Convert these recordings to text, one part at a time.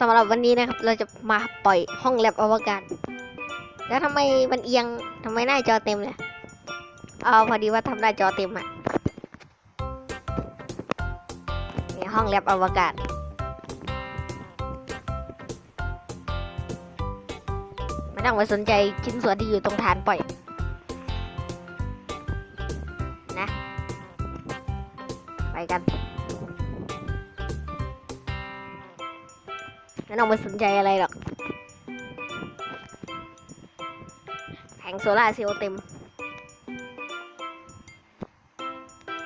สำหรับวันนี้นะครับ เราจะมาปล่อยห้องแลบอวกาศ แล้วทำไมมันเอียงทำไมหน้าจอเต็มเลยเอาพอดีว่าทำหน้าจอเต็มอะนี่ห้องแลบอวกาศ ไม่ต้องไปสนใจชิ้นส่วนที่อยู่ตรงฐานปล่อย นะ ไปกัน ม่ต้องไปสนใจอะไรหรอก แผงโซลาเซลล์เต็ม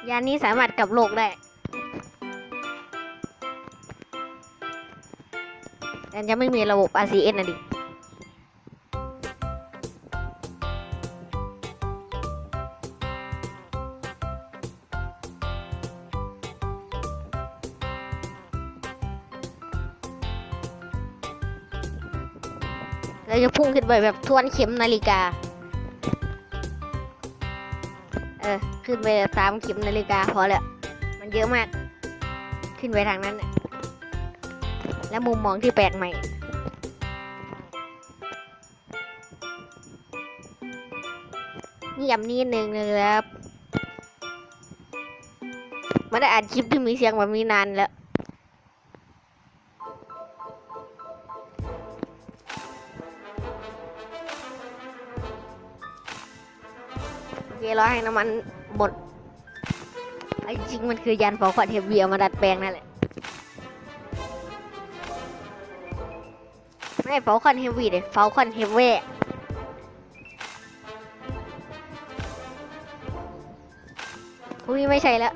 ยานนี้สามารถกลับโลกได้แต่จะไม่มีระบบ RCS นะดิ เราจะพุ่งขึ้นไปแบบทวนเข็มนาฬิกา เออ ขึ้นไปตามเข็มนาฬิกาพอแล้วมันเยอะมาก ขึ้นไปทางนั้นน่ะและมุมมองที่แปลกใหม่ เงียบนิดนึงนะครับไม่ได้อ่านคลิปที่มีเสียงแบบนี้นานแล้ว โอเรอให้น้ำมันหมดไอ้จริงมันคือยานเผาขวัญเฮฟเวียมาดัดแปลงนั่นแหละไม่เผาขวัญเฮฟวีเลยเผาขวัญเฮฟเว่อุ้ยไม่ใช่แล้ว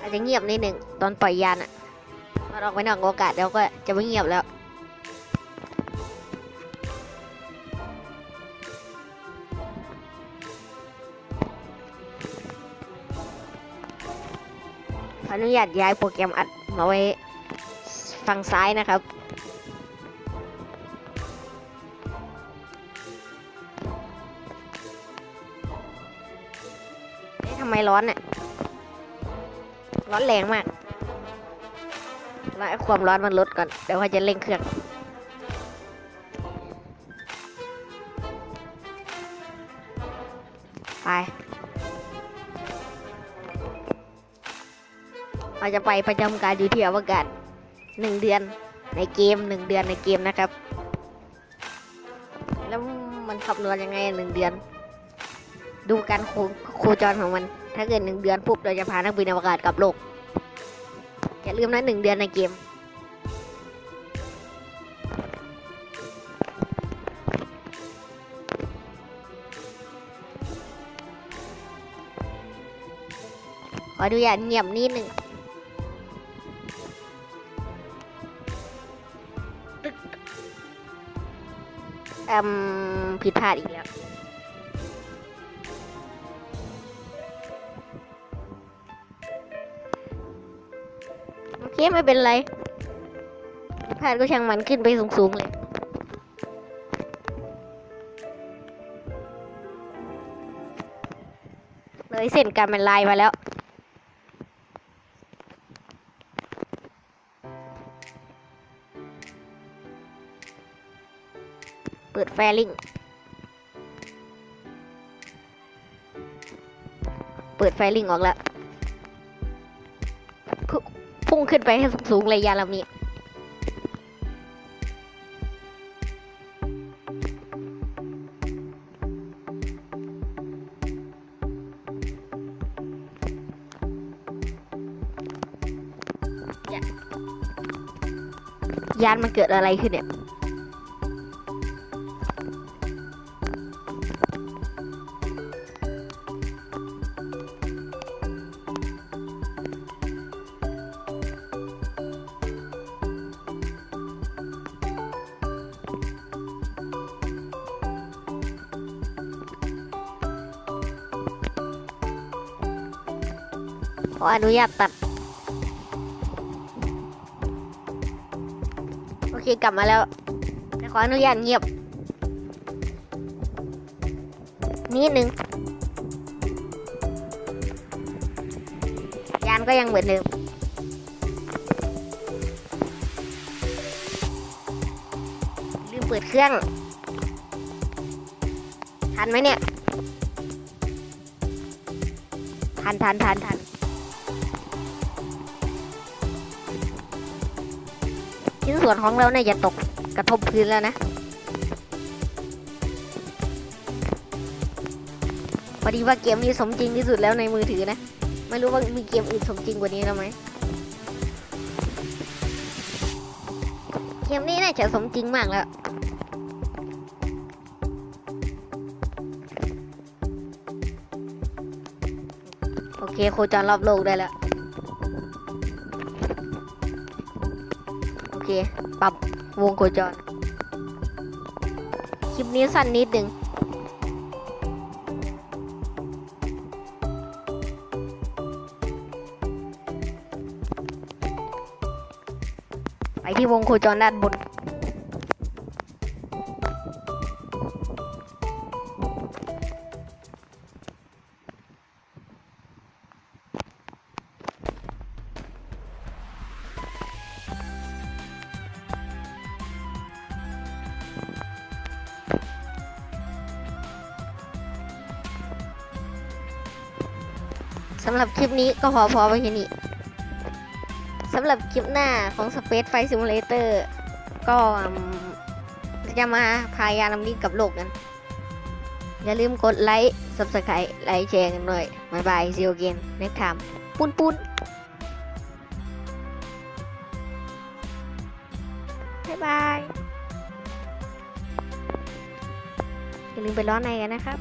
อาจจะเงียบนิดหนึ่งตอนปล่อยยานอะตอออกไปนอกโอกาศแล้วก็จะไม่เงียบแล้ว ออนุญาตย้ายโปรแกรมอัดมาไว้ฝั่งซ้ายนะครับเอ๊ะทำไมร้อนเนี่ย ร้อนแรงมากรอให้ความร้อนมันลดก่อน เดี๋ยวเขาจะเร่งเครื่องไป เราจะไปประจำการอยู่ที่อวกาศหนึ่งเดือนในเกมหนึ่งเดือนในเกมนะครับ แล้วมันคำนวณยังไงหนึ่งเดือน ดูการโคโคจรของมัน ถ้าเกิดหนึ่งเดือนปุ๊บเราจะพานักบินอวกาศกลับโลกอย่าลืมนะหนึ่งเดือนในเกมขอดูอนุญาตเงียบนิดหนึ่ง อืมผิดพลาดอีกแล้ว โอเค ไม่เป็นไร ผิดพลาดก็ช่างมันขึ้นไปสูงๆเลยเลยเส้นการมันลายมาแล้ว แฟลิงเปิดไฟลิงออกแล้วพุพุ่งขึ้นไปให้สูงๆเลยยานลำนี้ยยานมันเกิดอะไรขึ้นเนี่ย ขออนุญาตตัด โอเคกลับมาแล้วแต่ขออนุญาตเงียบ นิดนึงยานก็ยังเหมือนเดิมลืมเปิดเครื่อง ทันไหมเนี่ย ทันทันทันทัน ชิ้นส่วนของเราเนี่ยจะตกกระทบพื้นแล้วนะพอดีว่าเกมนี้สมจริงที่สุดแล้วในมือถือนะ ไม่รู้ว่ามีเกมอื่นสมจริงกว่านี้แล้วไหมเกมนี้น่าจะสมจริงมากแล้วโอเคโคจรรอบโลกได้แล้ว คปรับวงโคจร คลิปนี้สั้นนิดหนึ่งไปที่วงโคจรด้านบน สำหรับคลิปนี้ก็พอพอไปแค่นี้สำหรับคลิปหน้าของ Space Flight Simulator ก็จะมาพายานำดิ้งกับโลกกัน อย่าลืมกดไลค์ Subscribe ไลค์แชร์กันด้วยบายบาย see you again next time ปุ้นปุ้นบายบาย อย่าลืมไปร้อนในกันนะครับ